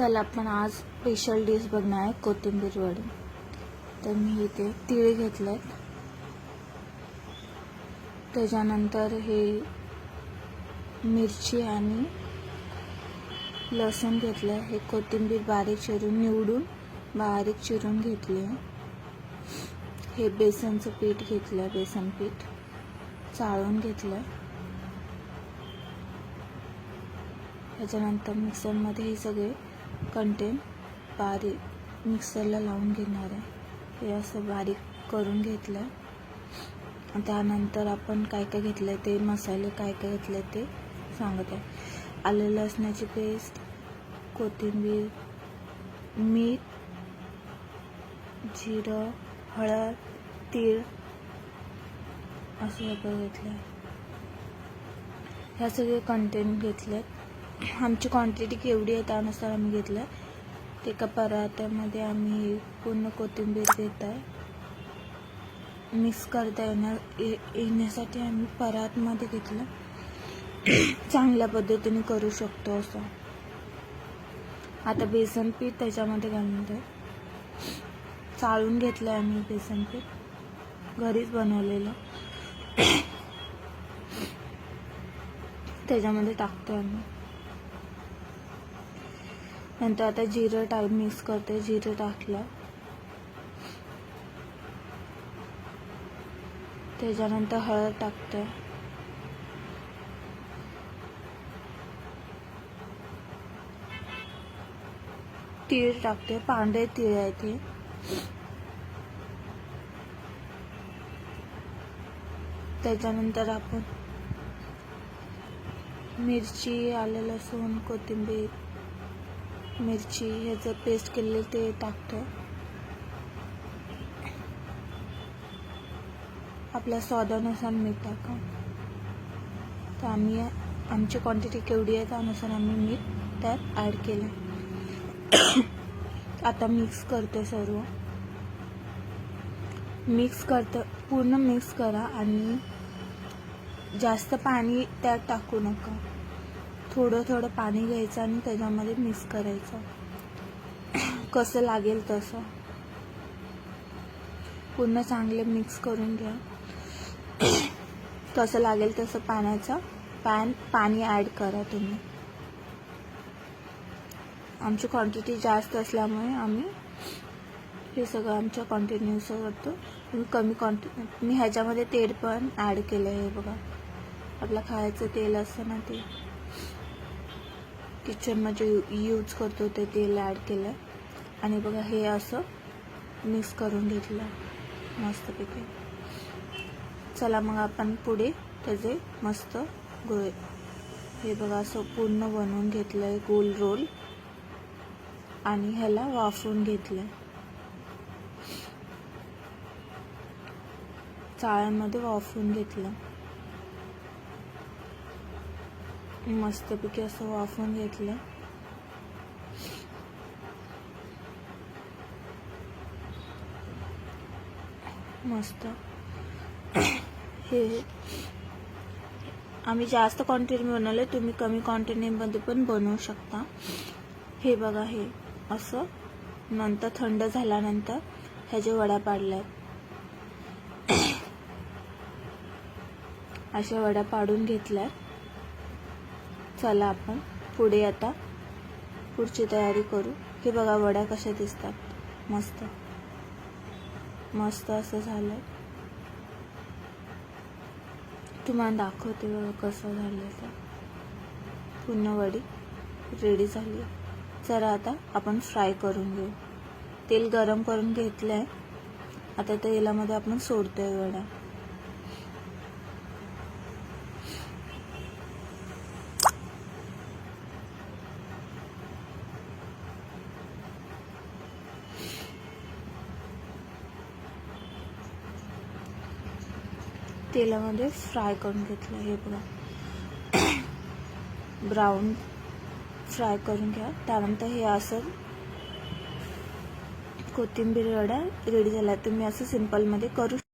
चला आपण आज स्पेशल डिश बघणार आहे कोथिंबीर वडी. तर मी इथे तीळ घेतले त्याच्यानंतर हे मिरची आणि लसूण घेतलं हे कोथिंबीर बारीक चिरून निवडून बारीक चिरून घेतले हे बेसनचं पीठ घेतलं बेसन पीठ. चाळून घेतलं त्याच्यानंतर मिक्सरमध्ये हे सगळे कंटेन बारीक मिक्सरला लावून घेणार आहे. हे असं बारीक करून घेतलं त्यानंतर आपण काय काय घेतलं ते मसाले काय काय घेतले ते सांगत. आहे आलं लसणाची पेस्ट कोथिंबीर मीठ जिरं हळद तीळ असं सगळं घेतलं ह्या सगळे कंटेंट घेतलेत. आमची क्वांटिटी केवढी आहे त्यानुसार आम्ही घेतलं ते एका पराठ्यामध्ये आम्ही पूर्ण कोथिंबीर देत आहे मिक्स करता येणार ये- येण्यासाठी आम्ही परातमध्ये घेतलं. चांगल्या पद्धतीने करू शकतो असं. आता बेसन पीठ त्याच्यामध्ये घालणार आहे चाळून घेतलं आहे आम्ही बेसन पीठ. घरीच बनवलेलं. त्याच्यामध्ये टाकतो आम्ही. नंतर आता जिरं टाक मिक्स करते जिरं टाकलं. त्याच्यानंतर हळद टाकते. तीळ टाकते पांढरे तीळ आहे ते. त्याच्यानंतर आपण मिरची आलं लसूण कोथिंबीर मिरची ह्याचं पेस्ट केलेलं ते टाकतो. आपल्या स्वादानुसार मीठ टाका. तर आम्ही आमची क्वांटिटी केवढी आहे त्यानुसार आम्ही मीठ त्यात ॲड केलं. आता मिक्स करते सर्व. मिक्स करतं पूर्ण मिक्स करा आणि जास्त पाणी त्यात टाकू नका. थोडं थोडं पाणी घ्यायचं आणि त्याच्यामध्ये मिक्स करायचं. कसं लागेल तसं. पूर्ण चांगले मिक्स करून घ्या. कसं लागेल तसं पाण्याचं पॅन पाणी ॲड करा तुम्ही. आमची क्वांटिटी जास्त असल्यामुळे आम्ही हे सगळं आमच्या क्वांटिटीनुसार करतो. कमी क्वांटिटी मी ह्याच्यामध्ये तेल पण ॲड केलं आहे बघा. आपलं खायचं तेल असतं ना ते. किचनमध्ये यूज करतो ते तेल ॲड केलं. आणि बघा हे असं मिक्स करून घेतलं. मस्तपैकी. चला मग आपण पुढे त्याचे मस्त गोळे हे बघा असं पूर्ण बनवून घेतलं आहे गोल रोल आणि ह्याला वाफवून घेतलं चाळ्यांमध्ये वाफवून घेतलं. मस्तपैकी असं वाफवून घेतलं. मस्त. हे आम्ही जास्त क्वांटिटी बनवले तुम्ही कमी क्वांटिटीमध्ये पण बनवू शकता. हे बघा हे असं नंतर थंड झाल्यानंतर ह्याच्या वड्या पाडल्यात अशा वड्या पाडून घेतल्या चला आपण पुढे आता पुढची तयारी करू. हे बघा वड्या कशा दिसतात. मस्त. मस्त असं झालं तुम्हाला दाखवते बघा कसं झालं तर पूर्ण वडी रेडी झाली. चला आता आपण फ्राय करून घेऊ. तेल गरम करून घेतलं आहे आता तेलामध्ये आपण सोडतोय वड्या. तेलामध्ये फ्राय करून घेतलं हे बघा. ब्राऊन फ्राय करून घ्या. त्यानंतर हे असं कोथिंबीर वड्या रेडी झाल्या तुम्ही असं सिम्पलमध्ये करू